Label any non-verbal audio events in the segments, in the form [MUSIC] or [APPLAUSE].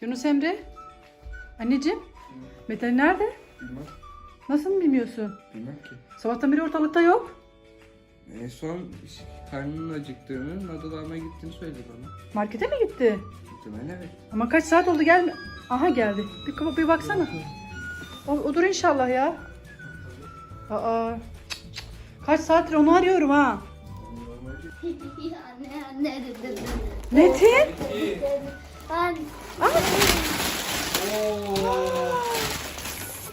Yunus Emre. Anneciğim. Mete nerede? Bilmem. Nasıl bilmiyorsun? Bilmem ki. Sabahtan beri ortalıkta yok. En son karnının acıktığını, nadıl almaya gittiğini söyledi bana. Markete mi gitti? Muhtemelen evet. Ama kaç saat oldu gelme. Aha geldi. Bir, bir baksana. O, odur inşallah ya. Aa. Kaç saattir onu arıyorum ha. [LAUGHS] anne anne dedi. Ben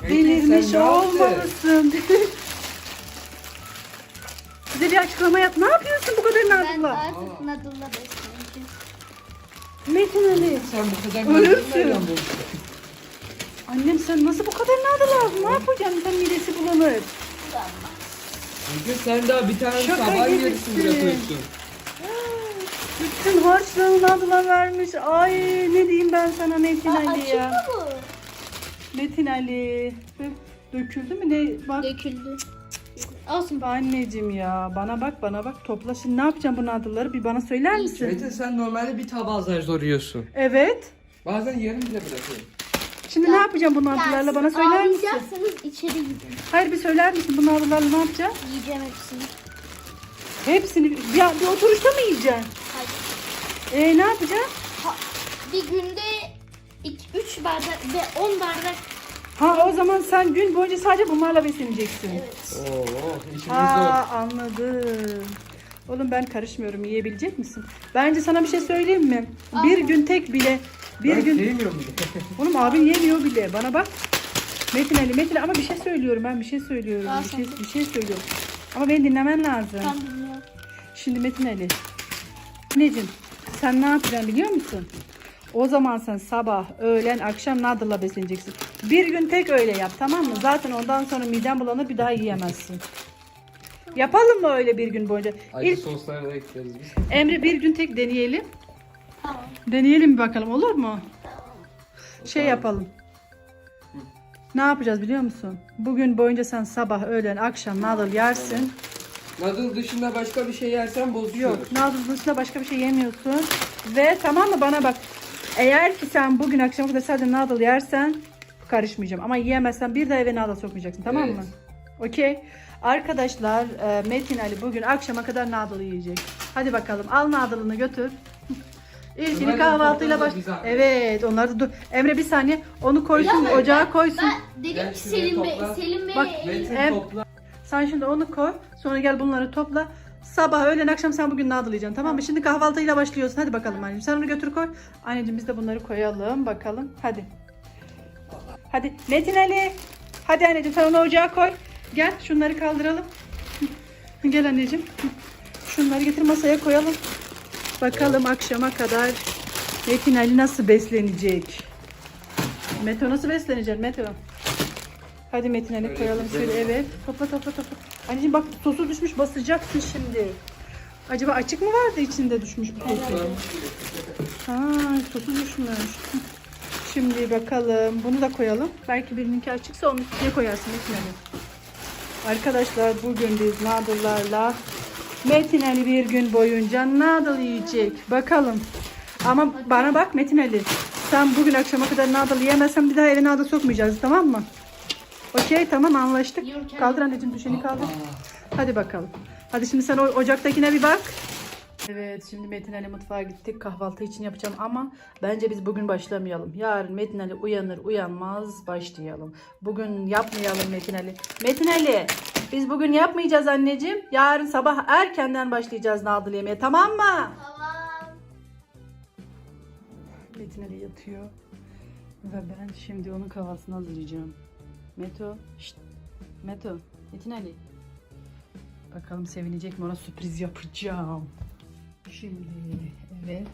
Delirmiş olmalısın. [LAUGHS] Bize bir açıklama yap. Ne yapıyorsun bu kadar ben Nazlı'la? artık Nadulla besleyeceğim. Metin Ali. Sen bu kadar Ölürsün. nereden buldun? Annem sen nasıl bu kadar lazım? Ne yapacaksın? Sen midesi bulanır. Çünkü sen daha bir tane Şaka sabah gibisin. yarısını yapıyorsun. Bütün harçlığını nadıla vermiş. Ay ne diyeyim ben sana Metin Aa, Ali ya. bu? Metin Ali. Döküldü mü ne? Bak Döküldü. Olsun. anneciğim ya. Bana bak bana bak. Topla şimdi ne yapacağım bu nadıları bir bana söyler misin? Mete sen normalde bir tabağı zar zor yiyorsun. Evet. Bazen yarım bile bırakıyorum. Şimdi ne yapacağım bu nadılarla bana söyler misin? Ağlayacaksanız içeri gidin. Hayır bir söyler misin bu nadılarla ne yapacağım? Yiyeceğim hepsini. Hepsini bir, bir oturuşta mı yiyeceksin? Hadi. E ne yapacağım? Ha, bir günde 3 bardak ve 10 bardak Ha o zaman sen gün boyunca sadece bunlarla besleneceksin. evet. Oo, işimiz zor. Aa anladım. Oğlum ben karışmıyorum. Yiyebilecek misin? Bence sana bir şey söyleyeyim mi? Bir gün tek bile bir ben gün sevmiyorum bile. [LAUGHS] Oğlum abin yemiyor bile. Bana bak. Metin Ali, Metin Ali. ama bir şey söylüyorum ben bir şey söylüyorum. Aa, Bir şey, bir şey söylüyorum. Ama beni dinlemen lazım. Ben bilmiyorum. Şimdi Metin Ali. Anneciğim sen ne yapacaksın biliyor musun? O zaman sen sabah, öğlen, akşam nadırla besleneceksin. Bir gün tek öyle yap tamam mı? Zaten ondan sonra miden bulanır bir daha yiyemezsin. Yapalım mı öyle bir gün boyunca? Acı İlk sosları da ekleriz biz. Emre bir gün tek deneyelim. Tamam. Deneyelim bir bakalım olur mu? Şey yapalım. Ne yapacağız biliyor musun? Bugün boyunca sen sabah, öğlen, akşam nadıl yersin. Nadıl dışında başka bir şey yersen bozuyoruz. Yok, nadıl dışında başka bir şey yemiyorsun. Ve tamam mı bana bak. Eğer ki sen bugün akşama kadar sadece nadıl yersen karışmayacağım. Ama yiyemezsen bir daha eve nadıl sokmayacaksın tamam mı? Evet. Okey. Arkadaşlar e, Metin Ali bugün akşama kadar nadıl yiyecek. Hadi bakalım al nadılını götür. İlkini kahvaltıyla baş... Evet onları da dur. Emre bir saniye onu koysun Ya, ocağa koysun. Ben dedim ki şuraya Selim Bey, topla. Selim Bey Bak, Metin Em- topla. Sen şimdi onu koy. Sonra gel bunları topla. Sabah, öğlen, akşam sen bugün nadıl yiyeceksin tamam mı? Şimdi kahvaltıyla başlıyorsun. Hadi bakalım anneciğim. Sen onu götür koy. Anneciğim biz de bunları koyalım. Bakalım. Hadi. Hadi. Metin Ali. Hadi anneciğim sen onu ocağa koy. Gel şunları kaldıralım. [LAUGHS] Gel anneciğim. [LAUGHS] Şunları getir masaya koyalım. Bakalım akşama kadar Metin Ali nasıl beslenecek? Meto nasıl beslenecek Meto? Hadi Metin Ali Öyle koyalım şöyle evet. Topla topla topla. Anneciğim bak sosu düşmüş basacaksın şimdi. Acaba açık mı vardı içinde düşmüş bu sosu? Ha, sosu düşmüş. Şimdi bakalım bunu da koyalım. Belki birininki açıksa onun üstüne koyarsın Metin Ali. Arkadaşlar bugün biz nadıllarla Metin Ali bir gün boyunca nadıl yiyecek. Bakalım. Ama bana bak Metin Ali. Sen bugün akşama kadar nadıl yiyemezsen bir daha eve nadıl sokmayacağız tamam mı? Okey tamam anlaştık. Kaldır anneciğim düşeni kaldır. Hadi bakalım. Hadi şimdi sen o ocaktakine bir bak. Evet şimdi Metin Ali mutfağa gittik. Kahvaltı için yapacağım ama bence biz bugün başlamayalım. Yarın Metin Ali uyanır uyanmaz başlayalım. Bugün yapmayalım Metin Ali. Metin Ali biz bugün yapmayacağız anneciğim. Yarın sabah erkenden başlayacağız nadıl yemeye tamam mı? Tamam. Metin Ali yatıyor. Ve ben şimdi onun kahvaltısını hazırlayacağım. Meto. Şşt. Meto. Metin Ali. Bakalım sevinecek mi ona sürpriz yapacağım. Şimdi evet.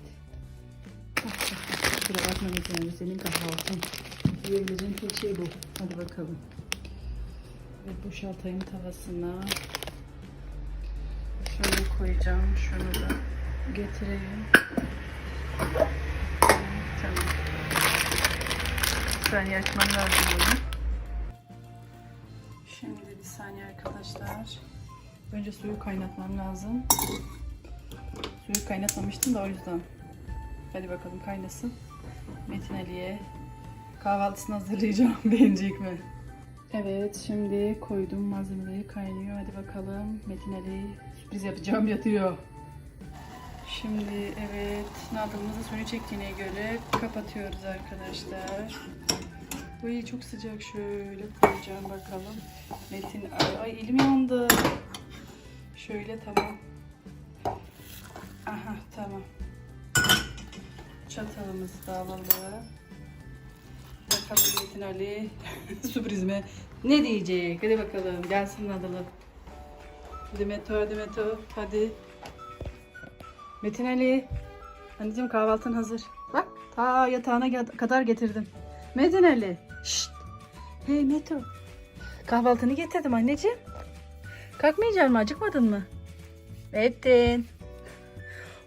Kusura bakma Metin Ali senin kahvaltın. Yiyebileceğin tek şey bu. Hadi bakalım. Ve boşaltayım tavasına. Şunu koyacağım. Şunu da getireyim. Tamam. Saniye açmam lazım bunu. Şimdi bir saniye arkadaşlar. Önce suyu kaynatmam lazım. Suyu kaynatmamıştım da o yüzden. Hadi bakalım kaynasın. Metin Ali'ye kahvaltısını hazırlayacağım. [LAUGHS] Beğenecek mi? Evet şimdi koydum malzemeleri kaynıyor. Hadi bakalım Metin Ali sürpriz yapacağım yatıyor. Şimdi evet nadılımızı suyunu çektiğine göre kapatıyoruz arkadaşlar. Uy çok sıcak şöyle koyacağım bakalım. Metin ay, ay elim yandı. Şöyle tamam. Aha tamam. Çatalımızı da alalım. Bakalım Metin Ali [LAUGHS] sürprizime ne diyecek? Hadi bakalım gelsin Nadalı. Hadi Meto hadi Meto hadi. Metin Ali. Anneciğim kahvaltın hazır. Bak ta yatağına kadar getirdim. Metin Ali. Şşt. Hey Meto. Kahvaltını getirdim anneciğim. Kalkmayacak mı? Acıkmadın mı? Metin.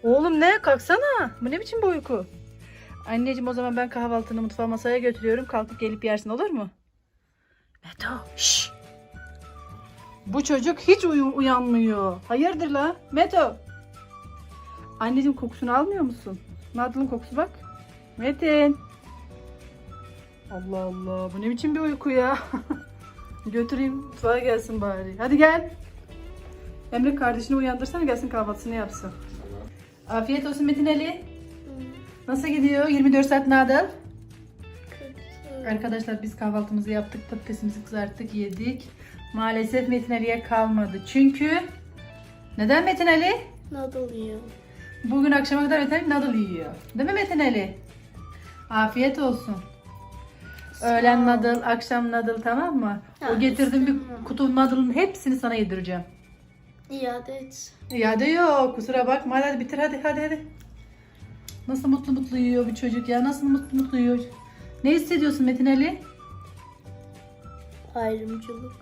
Oğlum ne? Kalksana. Bu ne biçim bir uyku? Anneciğim o zaman ben kahvaltını mutfağa masaya götürüyorum. Kalkıp gelip yersin olur mu? Meto. Şşş. Bu çocuk hiç uyu- uyanmıyor. Hayırdır la? Meto. Anneciğim kokusunu almıyor musun? Nadıl'ın kokusu bak. Metin. Allah Allah. Bu ne biçim bir uyku ya? [LAUGHS] Götüreyim mutfağa gelsin bari. Hadi gel. Emre kardeşini uyandırsana gelsin kahvaltısını yapsın. Afiyet olsun Metin Ali. Nasıl gidiyor? 24 saat Nadal. Arkadaşlar biz kahvaltımızı yaptık. Patatesimizi kızarttık, yedik. Maalesef Metin Ali'ye kalmadı. Çünkü neden Metin Ali? Nadal yiyor. Bugün akşama kadar Metin Ali nadal yiyor. Değil mi Metin Ali? Afiyet olsun. Öğlen ol. nadal, akşam nadal tamam mı? Ya, o getirdiğim bir kutu nadalın hepsini sana yedireceğim. İade et. Ya da yok kusura bakma hadi bitir hadi hadi hadi. Nasıl mutlu mutlu yiyor bu çocuk ya nasıl mutlu mutlu yiyor. Ne hissediyorsun Metin Ali? Ayrımcılık.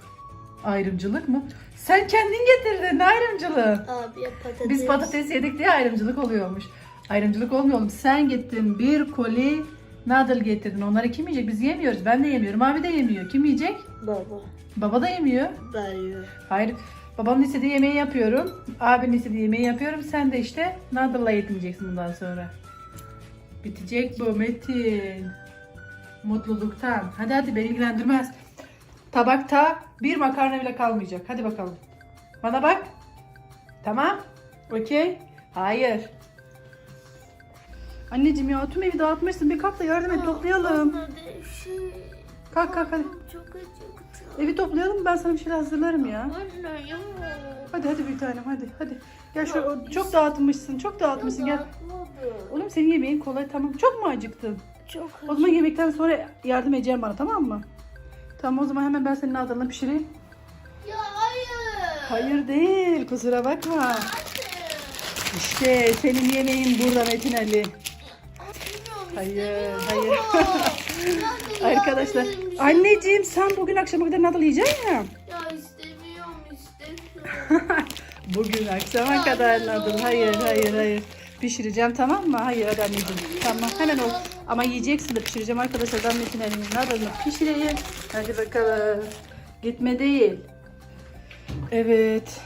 Ayrımcılık mı? Sen kendin getirdin ayrımcılığı? Abiye patates. Biz patates yedik diye ayrımcılık oluyormuş. Ayrımcılık olmuyor oğlum. Sen getirdin bir koli nadal getirdin. Onları kim yiyecek? Biz yemiyoruz. Ben de yemiyorum. Abi de yemiyor. Kim yiyecek? Baba. Baba da yemiyor. Ben yiyorum. Hayır. Babamın istediği yemeği yapıyorum. Abinin istediği yemeği yapıyorum. Sen de işte nadal'la yetineceksin bundan sonra. Bitecek bu Metin. Mutluluktan. Hadi hadi beni ilgilendirmez. Tabakta bir makarna bile kalmayacak. Hadi bakalım. Bana bak. Tamam. Okey. Hayır. Anneciğim ya tüm evi dağıtmışsın. Bir kalk da yardım et toplayalım. Şey, Kalk kalk hadi. çok acıktım. Evi toplayalım ben sana bir şeyler hazırlarım ya. Anne ya. Hadi hadi bir tanem hadi hadi. Gel şu çok dağıtmışsın çok dağıtmışsın gel. Dağıtmadım. Oğlum senin yemeğin kolay tamam. Çok mu acıktın? Çok O zaman yemekten sonra yardım edeceğim bana tamam mı? Tamam o zaman hemen ben senin adına pişireyim. Ya hayır. Hayır değil kusura bakma. İşte senin yemeğin burada Metin Ali. Hayır hayır. Arkadaşlar anneciğim sen bugün akşama kadar nadal yiyeceksin ya. Ya istemiyorum istemiyorum. [LAUGHS] Bugün akşama kadar nadal. Hayır hayır hayır. Pişireceğim tamam mı? Hayır hadi anneciğim. Tamam hemen ol. Ama yiyeceksin de pişireceğim arkadaşlar. Ben Metin Ali'nin nadalını pişireyim. Hadi bakalım. Gitme değil. Evet.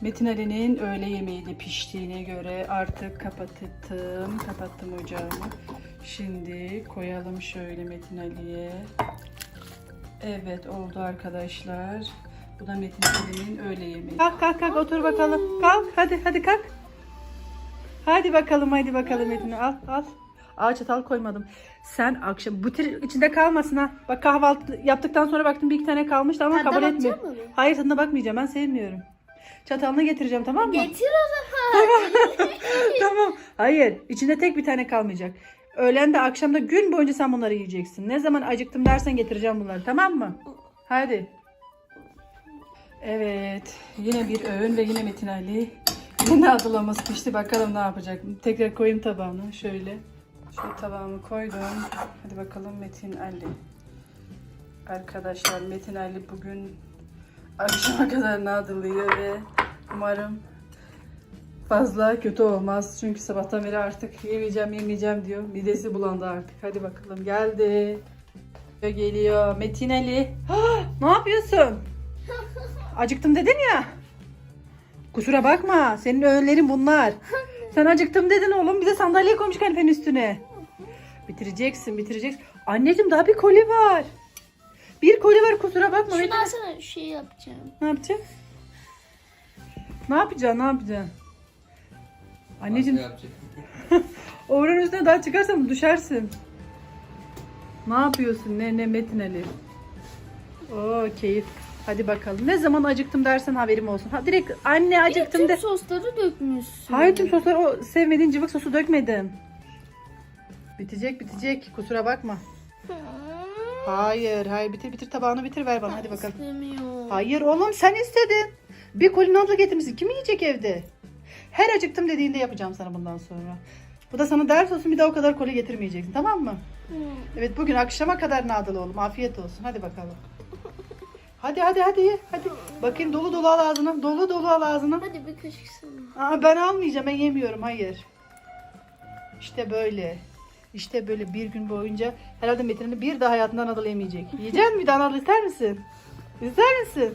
Metin Ali'nin öğle yemeği de piştiğine göre artık kapattım. Kapattım ocağımı. Şimdi koyalım şöyle Metin Ali'ye. Evet oldu arkadaşlar. Bu da Metin Ali'nin öğle yemeği. Kalk kalk kalk otur bakalım. Kalk hadi hadi kalk. Hadi bakalım hadi bakalım Metin al al. Aa çatal koymadım. Sen akşam bu tür içinde kalmasın ha. Bak kahvaltı yaptıktan sonra baktım bir iki tane kalmıştı ama Tadına kabul etmiyor. bakacak mısın? Hayır tadına bakmayacağım ben sevmiyorum. Çatalını getireceğim tamam mı? Getir o zaman. tamam. [LAUGHS] Hayır. içinde tek bir tane kalmayacak. Öğlen de akşam da gün boyunca sen bunları yiyeceksin. Ne zaman acıktım dersen getireceğim bunları. Tamam mı? Hadi. Evet. Yine bir öğün ve yine Metin Ali. Yine adılaması pişti. Bakalım ne yapacak. Tekrar koyayım tabağına. Şöyle. Şu tabağımı koydum. Hadi bakalım Metin Ali. Arkadaşlar Metin Ali bugün akşama kadar nadılıyor ve umarım fazla kötü olmaz. Çünkü sabahtan beri artık yemeyeceğim yemeyeceğim diyor. Midesi bulandı artık. Hadi bakalım geldi. Geliyor Metin Ali. Ah, ne yapıyorsun? [LAUGHS] Acıktım dedin ya. Kusura bakma. Senin öğünlerin bunlar. Sen acıktım dedin oğlum. Bir de sandalye koymuş kanepinin üstüne. Bitireceksin, bitireceksin. Anneciğim daha bir koli var. Bir koli var kusura bakma. Şunu alsana şey yapacağım. Ne yapacaksın? Ne yapacaksın? Ne yapacaksın? Anneciğim [LAUGHS] oranın üstüne daha çıkarsan düşersin. Ne yapıyorsun? Ne ne Metin Ali? Oo keyif. Hadi bakalım. Ne zaman acıktım dersen haberim olsun. Ha direkt anne acıktım Tüm de. sosları dökmüşsün. Hayır tüm sosları o sevmediğin cıvık sosu dökmedim. Bitecek bitecek. Kusura bakma. Hayır hayır bitir bitir tabağını bitir ver bana hadi bakalım. İstemiyorum. Hayır oğlum sen istedin. Bir koli noodle getirmişsin. Kim yiyecek evde? Her acıktım dediğinde yapacağım sana bundan sonra. Bu da sana ders olsun bir daha o kadar koli getirmeyeceksin tamam mı? Hı. Evet bugün akşama kadar nadıl oğlum. Afiyet olsun. Hadi bakalım. Hadi hadi hadi. Hadi. Bakayım dolu dolu al ağzına. Dolu dolu al ağzına. Hadi bir kaşık sana. Aa, ben almayacağım. Ben yemiyorum. Hayır. İşte böyle. İşte böyle bir gün boyunca herhalde Metin'in bir daha hayatından nadıl yemeyecek. Yiyecek? Bir daha nadıl ister misin? İster misin?